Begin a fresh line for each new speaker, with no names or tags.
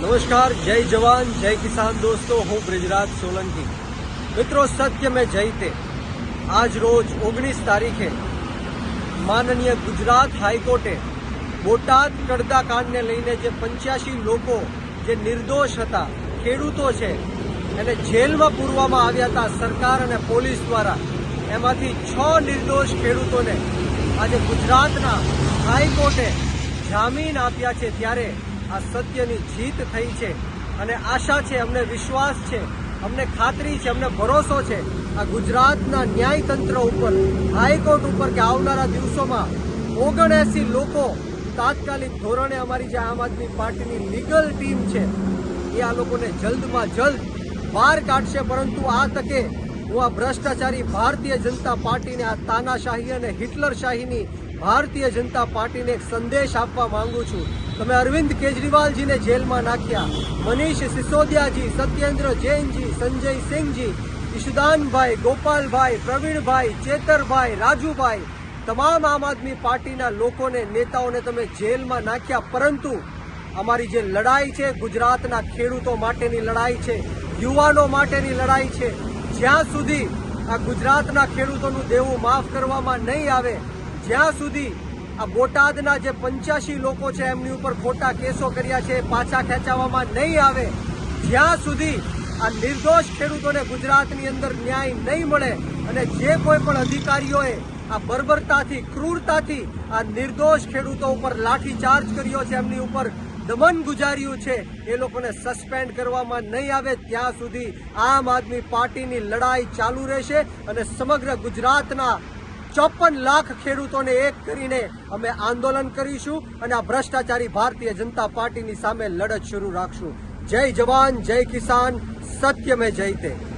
નમસ્કાર, જય જવાન, જય કિસાન દોસ્તો, હું બ્રિજરાજ સોલંકી. મિત્રો, સત્ય મેં જયતે આજ રોજ ઓગણીસ તારીખે માનનીય ગુજરાત હાઈકોર્ટે બોટાદ કડદા કાંડને લઈને જે પંચ્યાસી લોકો જે નિર્દોષ હતા, ખેડૂતો છે, એને જેલમાં પૂરવામાં આવ્યા હતા સરકાર અને પોલીસ દ્વારા, એમાંથી છ નિર્દોષ ખેડૂતોને આજે ગુજરાતના હાઈકોર્ટે જામીન આપ્યા છે. ત્યારે આ સત્યની જીત થઈ છે. અને આશા છે, અમને વિશ્વાસ છે, અમને ખાતરી છે, અમને ભરોસો છે. આ ગુજરાતના ન્યાયતંત્ર ઉપર, હાઈકોર્ટ ઉપર કે આવનારા દિવસોમાં ઓગણએસી લોકો તાત્કાલિક ધોરણે અમારી જે આમ આદમી પાર્ટીની લીગલ ટીમ છે, એ આ લોકોને જલ્દમાં જલ્દ બહાર કાઢશે. પરંતુ આ તકે હું આ ભ્રષ્ટાચારી ભારતીય જનતા પાર્ટીને આ તાનાશાહી અને હિટલરશાહીની ભારતીય જનતા પાર્ટીને એક સંદેશ આપવા માંગુ છું. તમે અરવિંદ કેજરીવાલજીને જેલમાં નાખ્યા. મનીષ સિસોદિયાજી, સત્યેન્દ્ર જૈનજી, સંજય સિંહજી, ઈશુદાનભાઈ, ગોપાલભાઈ, પ્રવીણભાઈ, ચેતરભાઈ, રાજુભાઈ, તમામ આમ આદમી પાર્ટીના લોકોને, નેતાઓને તમે જેલમાં નાખ્યા. પરંતુ અમારી જે લડાઈ છે, ગુજરાતના ખેડૂતો માટેની લડાઈ છે, યુવાનો માટેની લડાઈ છે, જ્યાં સુધી આ ગુજરાતના ખેડૂતોનું દેવું માફ કરવામાં નહીં આવે, જ્યાં સુધી આ બોટાદના જે પંચ્યાસી લોકો છે, એમની ઉપર ખોટા કેસો કર્યા છે પાછા ખેંચાવવામાં નહીં આવે. જ્યાં સુધી આ નિર્દોષ ખેડૂતોને ગુજરાતની અંદર ન્યાય નહીં મળે અને જે કોઈ પણ અધિકારીઓએ આ બર્બરતાથી, ક્રૂરતાથી આ નિર્દોષ ખેડૂતો ઉપર લાઠીચાર્જ કર્યો છે, એમની ઉપર દમન ગુજાર્યું છે, એ લોકોને સસ્પેન્ડ કરવામાં નહીં આવે. ત્યાં સુધી આમ આદમી પાર્ટીની લડાઈ ચાલુ રહેશે અને સમગ્ર ગુજરાતના ચોપન લાખ ખેડૂતોને એક કરીને અમે આંદોલન કરીશું અને આ ભ્રષ્ટાચારી ભારતીય જનતા પાર્ટીની સામે લડત શરૂ રાખશું. જય જવાન, જય કિસાન સત્ય મેં જયતે